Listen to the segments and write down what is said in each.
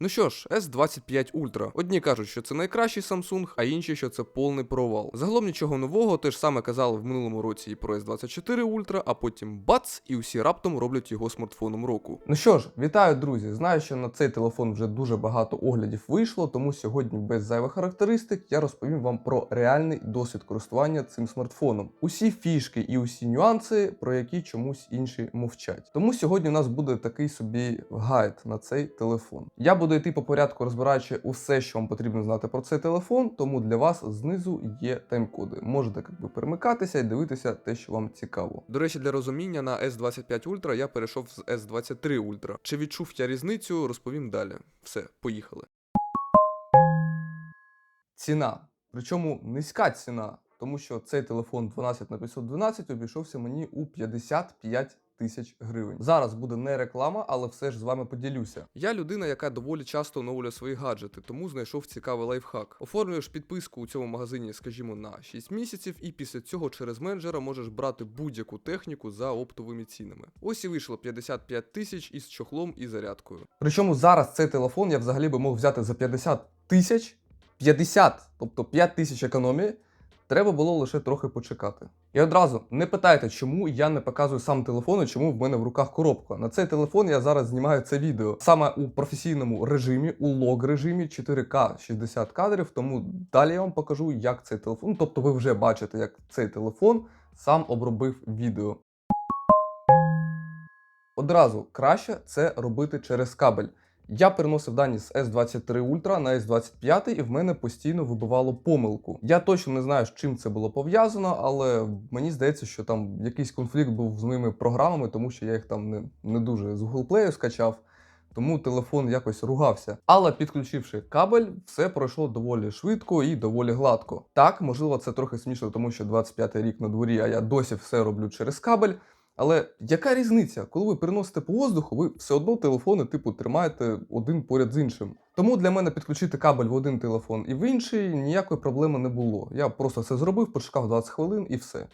Ну що ж, S25 Ultra. Одні кажуть, що це найкращий Samsung, а інші, що це повний провал. Загалом нічого нового, те ж саме казали в минулому році і про S24 Ultra, а потім бац, і усі раптом роблять його смартфоном року. Ну що ж, вітаю, друзі. Знаю, що на цей телефон вже дуже багато оглядів вийшло, тому сьогодні без зайвих характеристик я розповім вам про реальний досвід користування цим смартфоном. Усі фішки і усі нюанси, про які чомусь інші мовчать. Тому сьогодні у нас буде такий собі гайд на цей телефон. Я буду йти по порядку, розбираючи усе, що вам потрібно знати про цей телефон, тому для вас знизу є тайм-коди. Можете як би перемикатися і дивитися те, що вам цікаво. До речі, для розуміння на S25 Ultra я перейшов з S23 Ultra. Чи відчув я різницю, розповім далі. Все, поїхали. Ціна. Причому низька ціна, тому що цей телефон 12 на 512 обійшовся мені у 55 тисяч гривень. Зараз буде не реклама, але все ж з вами поділюся. Я людина, яка доволі часто оновлює свої гаджети, тому знайшов цікавий лайфхак. Оформлюєш підписку у цьому магазині, скажімо, на 6 місяців, і після цього через менеджера можеш брати будь-яку техніку за оптовими цінами. Ось і вийшло 55 тисяч із чохлом і зарядкою. Причому зараз цей телефон я взагалі би мог взяти за 50 тисяч, 50, тобто 5 тисяч економії. Треба було лише трохи почекати. І одразу не питайте, чому я не показую сам телефон і чому в мене в руках коробка. На цей телефон я зараз знімаю це відео саме у професійному режимі, у лог режимі 4К 60 кадрів. Тому далі я вам покажу, як цей телефон. Тобто, ви вже бачите, як цей телефон сам обробив відео. Одразу краще це робити через кабель. Я переносив дані з S23 Ultra на S25 і в мене постійно вибивало помилку. Я точно не знаю, з чим це було пов'язано, але мені здається, що там якийсь конфлікт був з моїми програмами, тому що я їх там не, не дуже з Google Play скачав. Тому телефон якось ругався. Але підключивши кабель, все пройшло доволі швидко і доволі гладко. Так, можливо, це трохи смішно, тому що 25-й рік на дворі, а я досі все роблю через кабель. Але яка різниця, коли ви переносите по воздуху, ви все одно телефони, типу, тримаєте один поряд з іншим. Тому для мене підключити кабель в один телефон і в інший ніякої проблеми не було. Я просто це зробив, почекав 20 хвилин і все.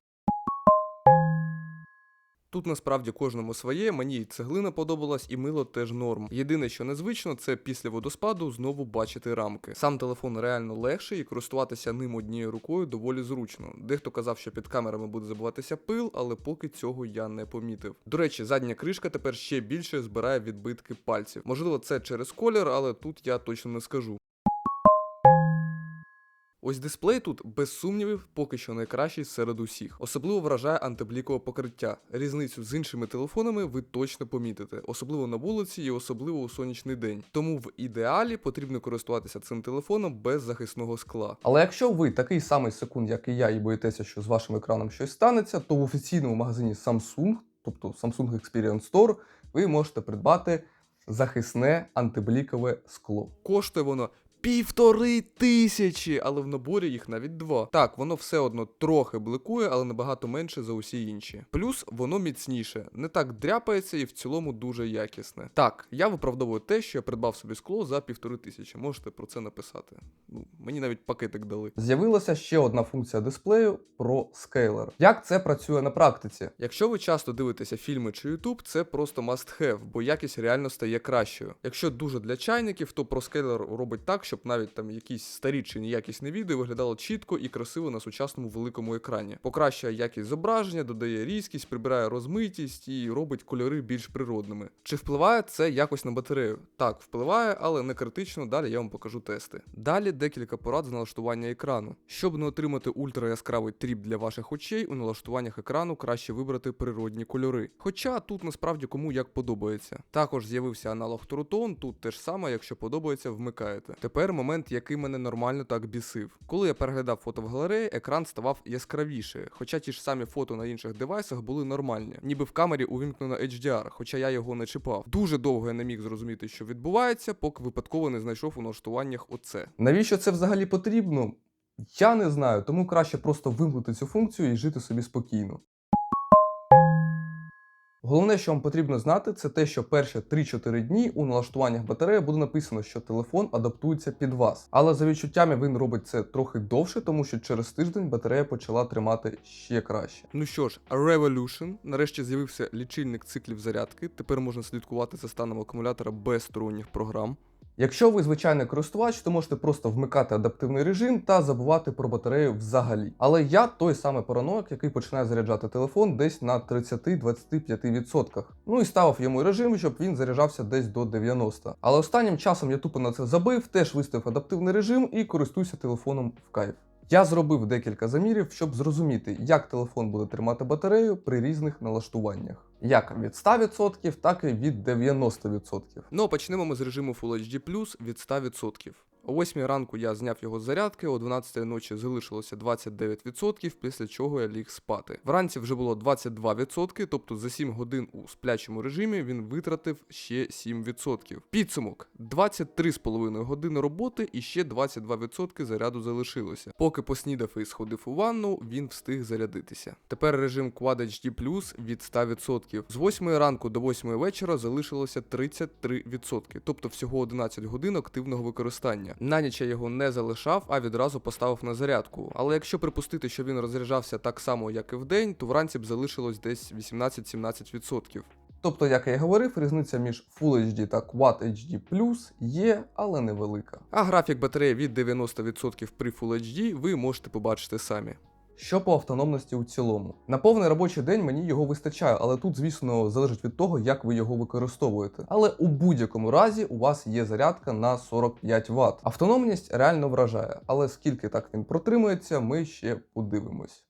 Тут насправді кожному своє, мені і цеглина подобалась, і мило теж норм. Єдине, що незвично, це після водоспаду знову бачити рамки. Сам телефон реально легший і користуватися ним однією рукою доволі зручно. Дехто казав, що під камерами буде забуватися пил, але поки цього я не помітив. До речі, задня кришка тепер ще більше збирає відбитки пальців. Можливо, це через колір, але тут я точно не скажу. Ось дисплей тут, без сумнівів, поки що найкращий серед усіх. Особливо вражає антиблікове покриття. Різницю з іншими телефонами ви точно помітите, особливо на вулиці і особливо у сонячний день. Тому в ідеалі потрібно користуватися цим телефоном без захисного скла. Але якщо ви такий самий секунд, як і я, і боїтеся, що з вашим екраном щось станеться, то в офіційному магазині Samsung, тобто Samsung Experience Store, ви можете придбати захисне антиблікове скло. Коштує воно. Півтори тисячі, але в наборі їх навіть два. Так, воно все одно трохи бликує, але набагато менше за усі інші. Плюс воно міцніше, не так дряпається і в цілому дуже якісне. Так, я виправдовую те, що я придбав собі скло за півтори тисячі. Можете про це написати. Ну, мені навіть пакетик дали. З'явилася ще одна функція дисплею про скейлер. Як це працює на практиці? Якщо ви часто дивитеся фільми чи YouTube, це просто must have, бо якість реально стає кращою. Якщо дуже для чайників, то ProScaler робить так, щоб навіть там якісь старі чи неякісні відео виглядало чітко і красиво на сучасному великому екрані. Покращує якість зображення, додає різкість, прибирає розмитість і робить кольори більш природними. Чи впливає це якось на батарею? Так, впливає, але не критично. Далі я вам покажу тести. Далі декілька порад з налаштування екрану. Щоб не отримати ультра яскравий тріп для ваших очей, у налаштуваннях екрану краще вибрати природні кольори. Хоча тут насправді кому як подобається. Також з'явився аналог Трутон, тут те ж саме, якщо подобається, вмикаєте. Тепер момент, який мене нормально так бісив. Коли я переглядав фото в галереї, екран ставав яскравіше, хоча ті ж самі фото на інших девайсах були нормальні, ніби в камері увімкнено HDR, хоча я його не чіпав. Дуже довго я не міг зрозуміти, що відбувається, поки випадково не знайшов у налаштуваннях оце. Навіщо це взагалі потрібно? Я не знаю, тому краще просто вимкнути цю функцію і жити собі спокійно. Головне, що вам потрібно знати, це те, що перші 3-4 дні у налаштуваннях батареї буде написано, що телефон адаптується під вас. Але за відчуттями він робить це трохи довше, тому що через тиждень батарея почала тримати ще краще. Ну що ж, Revolution. Нарешті з'явився лічильник циклів зарядки. Тепер можна слідкувати за станом акумулятора без сторонніх програм. Якщо ви звичайний користувач, то можете просто вмикати адаптивний режим та забувати про батарею взагалі. Але я той самий параноїк, який починає заряджати телефон десь на 30-25%. Ну і ставив йому режим, щоб він заряджався десь до 90%. Але останнім часом я тупо на це забив, теж виставив адаптивний режим і користуюся телефоном в кайф. Я зробив декілька замірів, щоб зрозуміти, як телефон буде тримати батарею при різних налаштуваннях. Як від 100%, так і від 90%. Ну, а почнемо ми з режиму Full HD від 100%. О 8 ранку я зняв його з зарядки, о 12 ночі залишилося 29%, після чого я ліг спати. Вранці вже було 22%, тобто за 7 годин у сплячому режимі він витратив ще 7%. Підсумок: 23,5 години роботи і ще 22% заряду залишилося. Поки поснідав і сходив у ванну, він встиг зарядитися. Тепер режим Quad HD від 100%. З 8 ранку до 8 вечора залишилося 33%, тобто всього 11 годин активного використання. На ніч я його не залишав, а відразу поставив на зарядку. Але якщо припустити, що він розряджався так само, як і вдень, то вранці б залишилось десь 18-17%. Тобто, як я і говорив, різниця між Full HD та Quad HD Plus є, але невелика. А графік батареї від 90% при Full HD ви можете побачити самі. Що по автономності у цілому? На повний робочий день мені його вистачає, але тут, звісно, залежить від того, як ви його використовуєте. Але у будь-якому разі у вас є зарядка на 45 Вт. Автономність реально вражає, але скільки так він протримується, ми ще подивимось.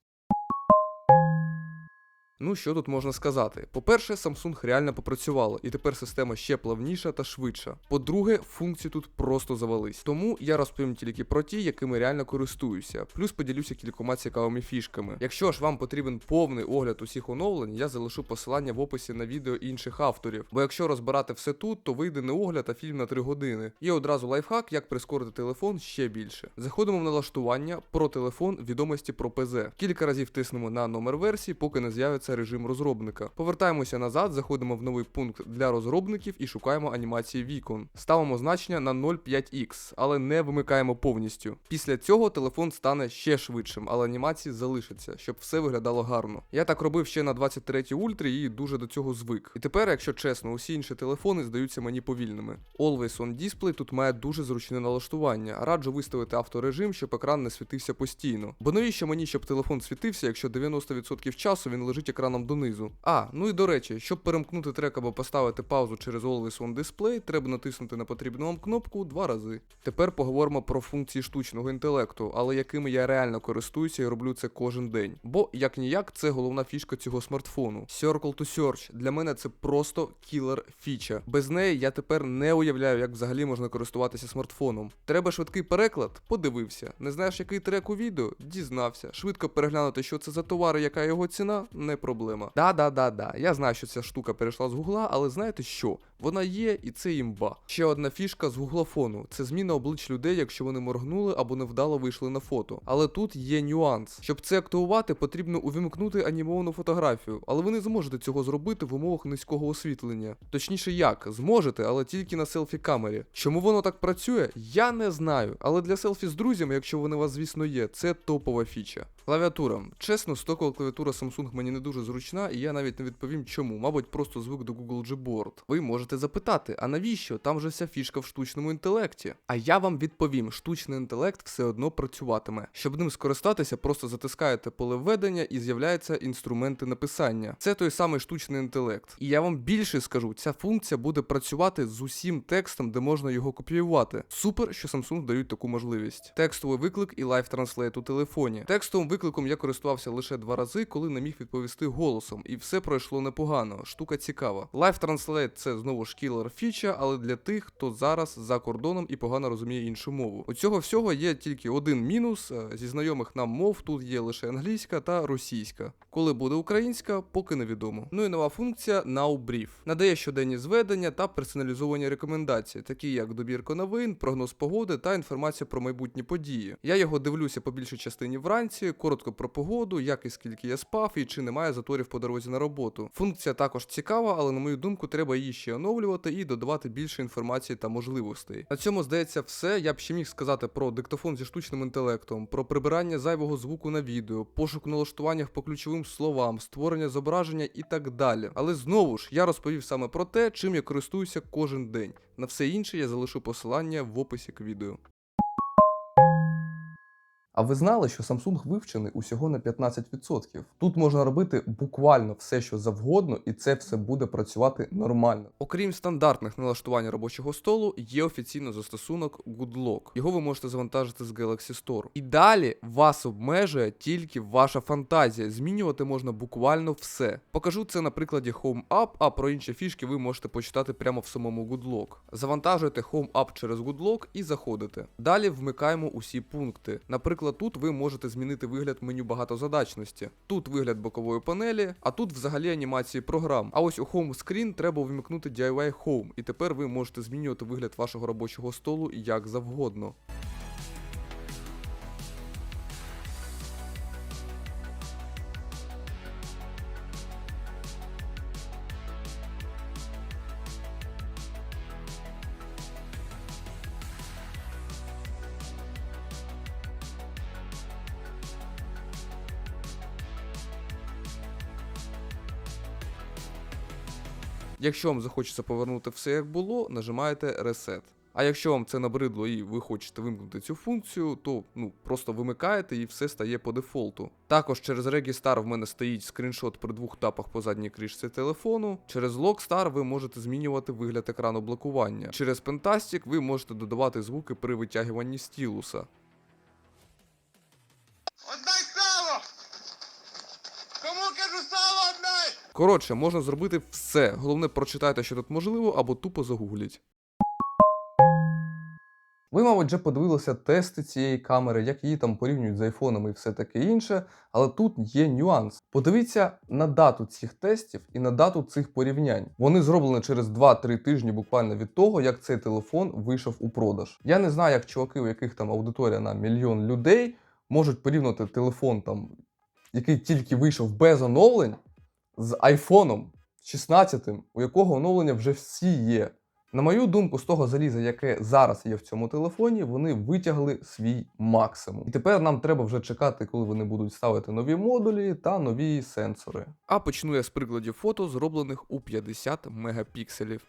Ну що тут можна сказати? По-перше, Samsung реально попрацювала, і тепер система ще плавніша та швидша. По-друге, функції тут просто завались. Тому я розповім тільки про ті, якими реально користуюся. Плюс поділюся кількома цікавими фішками. Якщо ж вам потрібен повний огляд усіх оновлень, я залишу посилання в описі на відео інших авторів. Бо якщо розбирати все тут, то вийде не огляд, а фільм на 3 години. І одразу лайфхак, як прискорити телефон ще більше. Заходимо в налаштування про телефон відомості про ПЗ. Кілька разів тиснемо на номер версії, поки не з'явиться режим розробника. Повертаємося назад, заходимо в новий пункт для розробників і шукаємо анімації вікон. Ставимо значення на 0,5x, але не вимикаємо повністю. Після цього телефон стане ще швидшим, але анімації залишаться, щоб все виглядало гарно. Я так робив ще на 23 ультрі і дуже до цього звик. І тепер, якщо чесно, усі інші телефони здаються мені повільними. Always on Display тут має дуже зручне налаштування. Раджу виставити авторежим, щоб екран не світився постійно. Бо навіщо мені, щоб телефон світився, якщо 90% часу він лежить екраном донизу. А, ну і до речі, щоб перемкнути трек або поставити паузу через Always on Display, треба натиснути на потрібну вам кнопку два рази. Тепер поговоримо про функції штучного інтелекту, але якими я реально користуюся і роблю це кожен день. Бо як ніяк, це головна фішка цього смартфону. Circle to Search для мене це просто кілер фіча. Без неї я тепер не уявляю, як взагалі можна користуватися смартфоном. Треба швидкий переклад? Подивився. Не знаєш, який трек у відео? Дізнався. Швидко переглянути, що це за товар і яка його ціна, не проблема. Да-да-да-да. Я знаю, що ця штука перейшла з гугла, але знаєте що? Вона є і це імба. Ще одна фішка з гуглофону це зміна облич людей, якщо вони моргнули або невдало вийшли на фото. Але тут є нюанс. Щоб це активувати, потрібно увімкнути анімовану фотографію, але ви не зможете цього зробити в умовах низького освітлення. Точніше, як зможете, але тільки на селфі камері. Чому воно так працює? Я не знаю. Але для селфі з друзями, якщо вони у вас, звісно, є, це топова фіча. Клавіатура. Чесно, стокова клавіатура Samsung мені не дуже зручна, і я навіть не відповім чому. Мабуть, просто звик до Google Gboard. Ви можете запитати, а навіщо? Там же вся фішка в штучному інтелекті. А я вам відповім: штучний інтелект все одно працюватиме. Щоб ним скористатися, просто затискаєте поле введення і з'являються інструменти написання. Це той самий штучний інтелект. І я вам більше скажу, ця функція буде працювати з усім текстом, де можна його копіювати. Супер, що Samsung дають таку можливість. Текстовий виклик і Live Translate у телефоні. Текстовим викликом я користувався лише два рази, коли не міг відповісти голосом, і все пройшло непогано. Штука цікава. Live Translate це знову ж кілер фіча, але для тих, хто зараз за кордоном і погано розуміє іншу мову. У цього всього є тільки один мінус. е, Зі знайомих нам мов тут є лише англійська та російська. Коли буде українська, поки невідомо. Ну і нова функція Now Brief. надає щоденні зведення та персоналізовані рекомендації, такі як добірка новин, прогноз погоди та інформація про майбутні події. Я його дивлюся по більшій частині вранці, коротко про погоду, як і скільки я спав, і чи немає заторів по дорозі на роботу. Функція також цікава, але на мою думку, треба її ще оновлювати і додавати більше інформації та можливостей. На цьому здається все. Я б ще міг сказати про диктофон зі штучним інтелектом, про прибирання зайвого звуку на відео, пошук в налаштуваннях по ключовим словам, створення зображення і так далі. Але знову ж я розповів саме про те, чим я користуюся кожен день. На все інше я залишу посилання в описі к відео. А ви знали, що Samsung вивчений усього на 15%? Тут можна робити буквально все, що завгодно, і це все буде працювати нормально. Окрім стандартних налаштувань робочого столу, є офіційно застосунок GoodLock. Його ви можете завантажити з Galaxy Store. І далі вас обмежує тільки ваша фантазія. Змінювати можна буквально все. Покажу це на прикладі Home App, а про інші фішки ви можете почитати прямо в самому GoodLock. Завантажуєте Home App через GoodLock і заходите. Далі вмикаємо усі пункти. Наприклад, тут ви можете змінити вигляд меню багатозадачності. Тут вигляд бокової панелі, а тут взагалі анімації програм. А ось у Home Screen треба вмикнути DIY Home, і тепер ви можете змінювати вигляд вашого робочого столу як завгодно. Якщо вам захочеться повернути все як було, нажимаєте Reset. А якщо вам це набридло і ви хочете вимкнути цю функцію, то ну просто вимикаєте і все стає по дефолту. Також через Registar в мене стоїть скріншот при двох тапах по задній кришці телефону. Через Logstar ви можете змінювати вигляд екрану блокування. Через Pentastic ви можете додавати звуки при витягуванні стілуса. Коротше, можна зробити все. Головне прочитайте, що тут можливо, або тупо загугліть. Ви, мабуть, вже подивилися тести цієї камери, як її там порівнюють з айфонами і все таке інше, але тут є нюанс. Подивіться на дату цих тестів і на дату цих порівнянь. Вони зроблені через 2-3 тижні буквально від того, як цей телефон вийшов у продаж. Я не знаю, як чуваки, у яких там аудиторія на мільйон людей, можуть порівняти телефон, там, який тільки вийшов без оновлень, з айфоном 16, у якого оновлення вже всі є. На мою думку, з того заліза, яке зараз є в цьому телефоні, вони витягли свій максимум. І тепер нам треба вже чекати, коли вони будуть ставити нові модулі та нові сенсори. А почну я з прикладів фото, зроблених у 50 мегапікселів.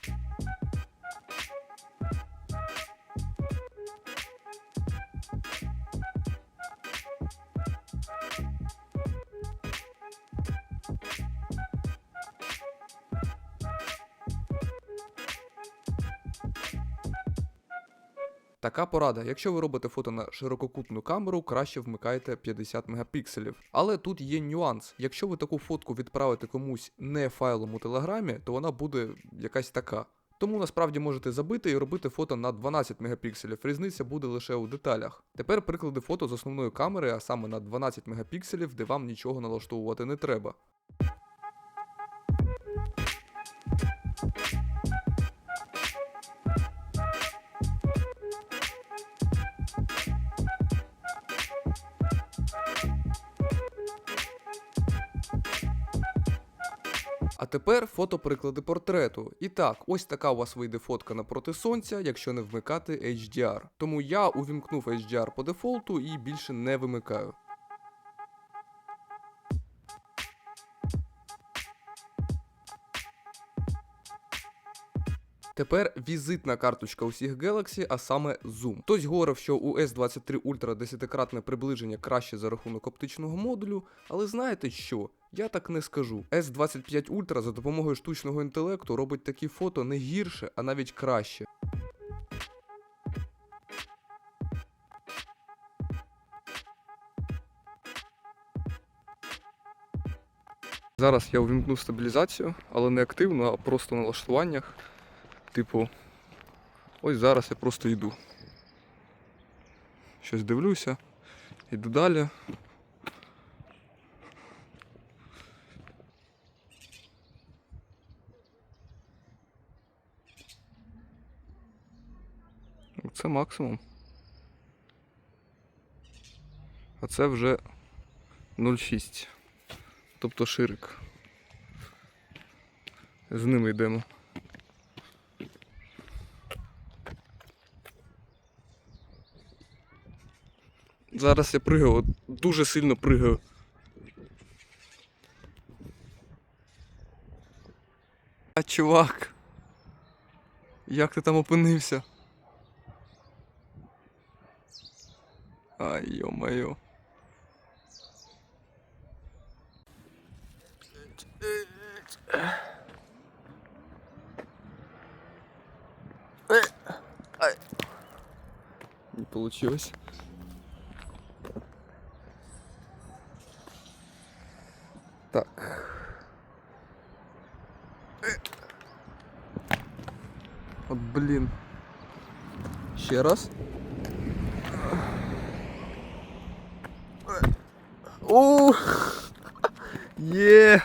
Така порада. Якщо ви робите фото на ширококутну камеру, краще вмикайте 50 мегапікселів. Але тут є нюанс. Якщо ви таку фотку відправите комусь не файлом у телеграмі, то вона буде якась така. Тому насправді можете забити і робити фото на 12 мегапікселів. Різниця буде лише у деталях. Тепер приклади фото з основної камери, а саме на 12 мегапікселів, де вам нічого налаштовувати не треба. А тепер фотоприклади портрету. І так, ось така у вас вийде фотка напроти сонця, якщо не вмикати HDR. Тому я увімкнув HDR по дефолту і більше не вимикаю. Тепер візитна карточка усіх Galaxy, а саме Zoom. Хтось говорив, що у S23 Ultra 10-кратне приближення краще за рахунок оптичного модулю, але знаєте що? Я так не скажу. S25 Ultra за допомогою штучного інтелекту робить такі фото не гірше, а навіть краще. Зараз я увімкну стабілізацію, але не активно, а просто на налаштуваннях. Типу, ось зараз я просто йду. Щось дивлюся, йду далі. Це максимум. А це вже 0,6. Тобто ширик. З ними йдемо. Зараз я пригаю, от дуже сильно пригаю. А чувак. Як ти там опинився? Ай, йо-моє. Не получилось. От блін. Ще раз. О! Є!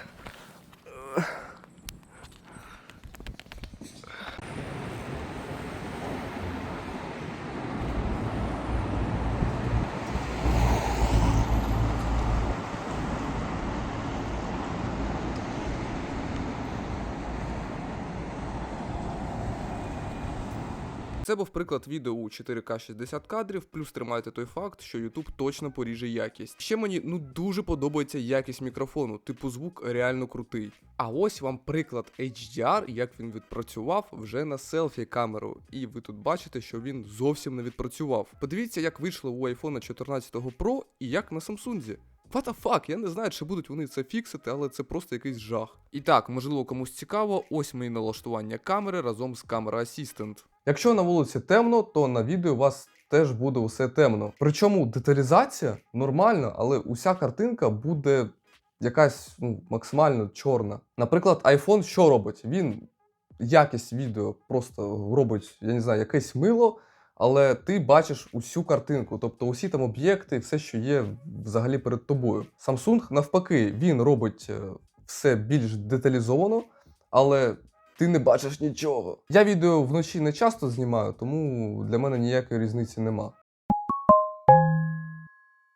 Це був приклад відео у 4К 60 кадрів, плюс тримайте той факт, що YouTube точно поріже якість. Ще мені ну дуже подобається якість мікрофону, типу звук реально крутий. А ось вам приклад HDR, як він відпрацював вже на селфі камеру. І ви тут бачите, що він зовсім не відпрацював. Подивіться, як вийшло у iPhone 14 Pro і як на Samsung. What the fuck, я не знаю, чи будуть вони це фіксити, але це просто якийсь жах. І так, можливо, комусь цікаво, ось мої налаштування камери разом з камера Assistant. Якщо на вулиці темно, то на відео у вас теж буде усе темно. Причому деталізація нормальна, але уся картинка буде якась ну, максимально чорна. Наприклад, iPhone що робить? Він якість відео просто робить, я не знаю, якесь мило, але ти бачиш усю картинку, тобто усі там об'єкти, все, що є взагалі перед тобою. Samsung, навпаки, він робить е, все більш деталізовано, але ти не бачиш нічого. Я відео вночі не часто знімаю, тому для мене ніякої різниці нема.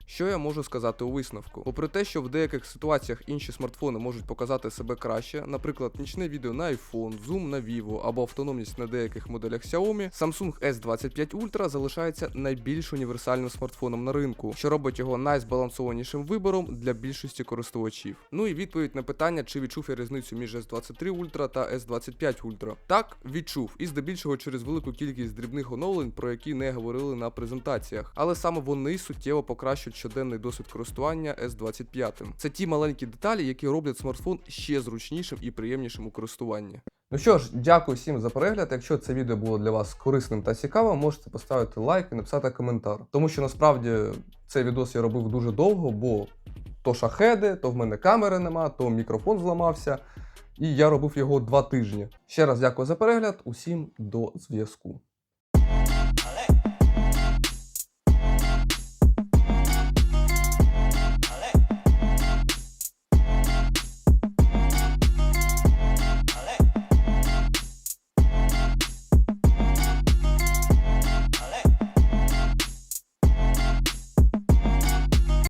Що я можу сказати у висновку? Попри те, що в деяких ситуаціях інші смартфони можуть показати себе краще, наприклад, нічне відео на iPhone, зум на Vivo або автономність на деяких моделях Xiaomi, Samsung S25 Ultra залишається найбільш універсальним смартфоном на ринку, що робить його найзбалансованішим вибором для більшості користувачів. Ну і відповідь на питання, чи відчув я різницю між S23 Ultra та S25 Ultra. Так, відчув, і здебільшого через велику кількість дрібних оновлень, про які не говорили на презентаціях. Але саме вони суттєво покращують щоденний досвід користування S25. Це ті маленькі деталі, які роблять смартфон ще зручнішим і приємнішим у користуванні. Ну що ж, дякую всім за перегляд. Якщо це відео було для вас корисним та цікавим, можете поставити лайк і написати коментар. Тому що насправді цей відос я робив дуже довго, бо то шахеди, то в мене камери нема, то мікрофон зламався. І я робив його два тижні. Ще раз дякую за перегляд. Усім до зв'язку.